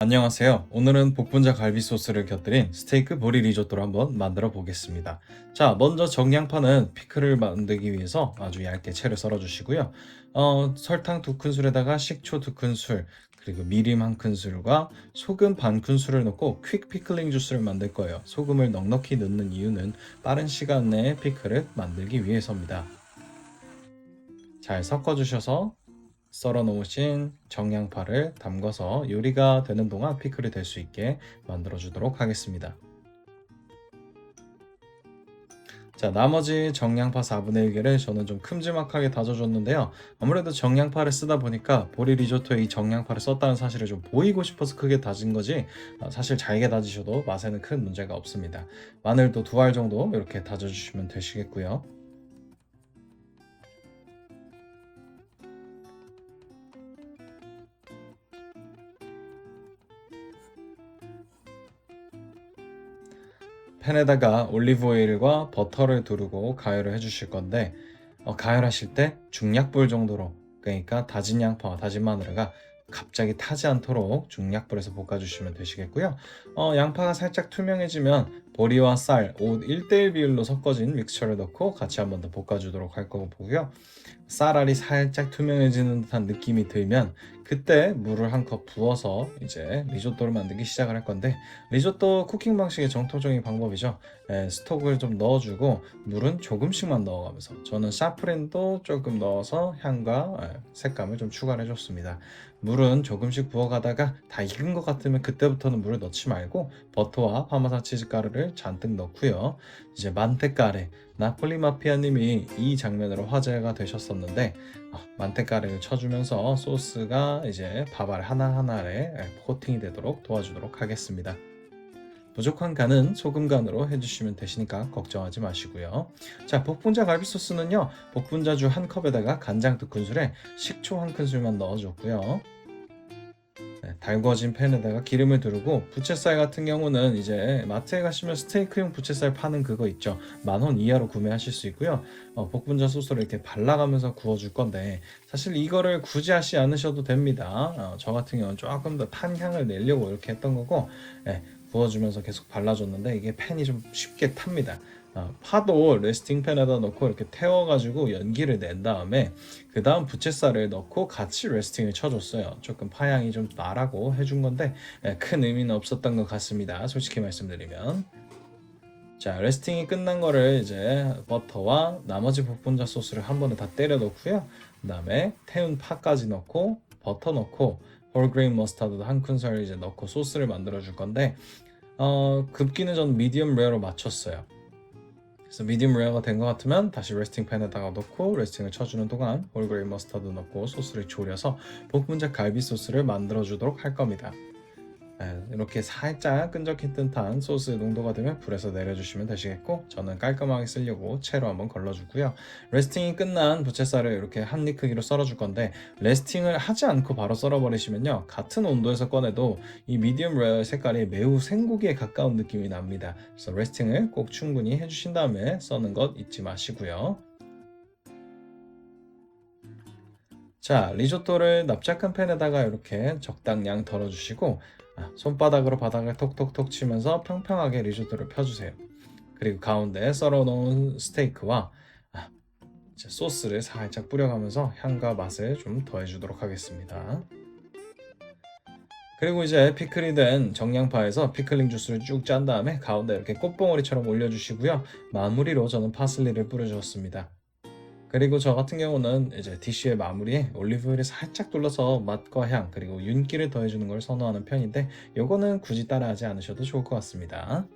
안녕하세요. 오늘은 복분자 갈비 소스를 곁들인 스테이크 보리 리조또를 한번 만들어 보겠습니다. 자, 먼저 정양파는 피클을 만들기 위해서 아주 얇게 채를 썰어 주시고요. 어, 설탕 두 큰술에다가 식초 두 큰술, 그리고 미림 한 큰술과 소금 반 큰술을 넣고 퀵 피클링 주스를 만들 거예요. 소금을 넉넉히 넣는 이유는 빠른 시간 내에 피클을 만들기 위해서입니다. 잘 섞어 주셔서 썰어 놓으신 정양파를 담궈서 요리가 되는 동안 피클이 될 수 있게 만들어 주도록 하겠습니다. 자, 나머지 정양파 4분의 1개를 저는 좀 큼지막하게 다져줬는데요. 아무래도 정양파를 쓰다 보니까 보리 리조토에 이 정양파를 썼다는 사실을 좀 보이고 싶어서 크게 다진 거지, 아, 사실 잘게 다지셔도 맛에는 큰 문제가 없습니다. 마늘도 두 알 정도 이렇게 다져주시면 되시겠고요. 팬에다가 올리브 오일과 버터를 두르고 가열을 해주실 건데 어, 가열하실 때 중약불 정도로 그러니까 다진 양파와 다진 마늘가 갑자기 타지 않도록 중약불에서 볶아주시면 되시겠고요. 어, 양파가 살짝 투명해지면 보리와 쌀 5, 1대1 비율로 섞어진 믹스처를 넣고 같이 한번 더 볶아주도록 할 거고요. 쌀알이 살짝 투명해지는 듯한 느낌이 들면 그때 물을 한 컵 부어서 이제 리조또를 만들기 시작을 할 건데 리조또 쿠킹 방식의 정통적인 방법이죠. 예, 스톡을 좀 넣어주고 물은 조금씩만 넣어가면서 저는 사프린도 조금 넣어서 향과 예, 색감을 좀 추가를 해줬습니다. 물은 조금씩 부어가다가 다 익은 것 같으면 그때부터는 물을 넣지 말고 버터와 파마산 치즈 가루를 잔뜩 넣고요. 이제 만테카레 나폴리 마피아님이 이 장면으로 화제가 되셨었는데 어, 만테카레를 쳐주면서 소스가 이제 밥알 하나하나에 코팅이 되도록 도와주도록 하겠습니다. 부족한 간은 소금 간으로 해주시면 되시니까 걱정하지 마시고요. 자, 복분자 갈비 소스는요, 복분자주 한 컵에다가 간장 두 큰술에 식초 한 큰술만 넣어줬고요. 네, 달궈진 팬에다가 기름을 두르고 부채살 같은 경우는 이제 마트에 가시면 스테이크용 부채살 파는 그거 있죠. 만 원 이하로 구매하실 수 있고요. 어, 복분자 소스를 이렇게 발라가면서 구워줄 건데 사실 이거를 굳이 하지 않으셔도 됩니다. 어, 저 같은 경우는 조금 더 탄향을 내려고 이렇게 했던 거고 예, 구워주면서 계속 발라줬는데 이게 팬이 좀 쉽게 탑니다. 어, 파도 레스팅 팬에다 넣고 이렇게 태워가지고 연기를 낸 다음에 그 다음 부채살을 넣고 같이 레스팅을 쳐줬어요. 조금 파향이 좀 나라고 해준 건데 예, 큰 의미는 없었던 것 같습니다. 솔직히 말씀드리면. 자, 레스팅이 끝난 거를 이제 버터와 나머지 복분자 소스를 한 번에 다 때려 넣고요. 그 다음에 태운 파까지 넣고 버터 넣고 홀그레인 머스타드도 한 큰술 이제 넣고 소스를 만들어 줄 건데 어, 굽기는 전 미디엄 레어로 맞췄어요. 그래서 미디움 레어가 된 것 같으면 다시 레스팅 팬에다가 넣고 레스팅을 쳐주는 동안 홀그레인 머스타드 넣고 소스를 졸여서 볶음자 갈비 소스를 만들어 주도록 할 겁니다. 네, 이렇게 살짝 끈적인 듯한 소스 농도가 되면 불에서 내려주시면 되시겠고 저는 깔끔하게 쓰려고 채로 한번 걸러주고요. 레스팅이 끝난 부채살을 이렇게 한입 크기로 썰어줄 건데 레스팅을 하지 않고 바로 썰어버리시면요 같은 온도에서 꺼내도 이 미디엄 레어 색깔이 매우 생고기에 가까운 느낌이 납니다. 그래서 레스팅을 꼭 충분히 해주신 다음에 써는 것 잊지 마시고요. 자, 리조또를 납작한 팬에다가 이렇게 적당량 덜어주시고 아, 손바닥으로 바닥을 톡톡톡 치면서 평평하게 리조또를 펴주세요. 그리고 가운데 썰어놓은 스테이크와 아, 소스를 살짝 뿌려가면서 향과 맛을 좀 더해주도록 하겠습니다. 그리고 이제 피클이 된 정량파에서 피클링 주스를 쭉 짠 다음에 가운데 이렇게 꽃봉오리처럼 올려주시고요. 마무리로 저는 파슬리를 뿌려주었습니다. 그리고 저 같은 경우는 이제 디쉬의 마무리에 올리브오일을 살짝 둘러서 맛과 향 그리고 윤기를 더해주는 걸 선호하는 편인데 요거는 굳이 따라하지 않으셔도 좋을 것 같습니다.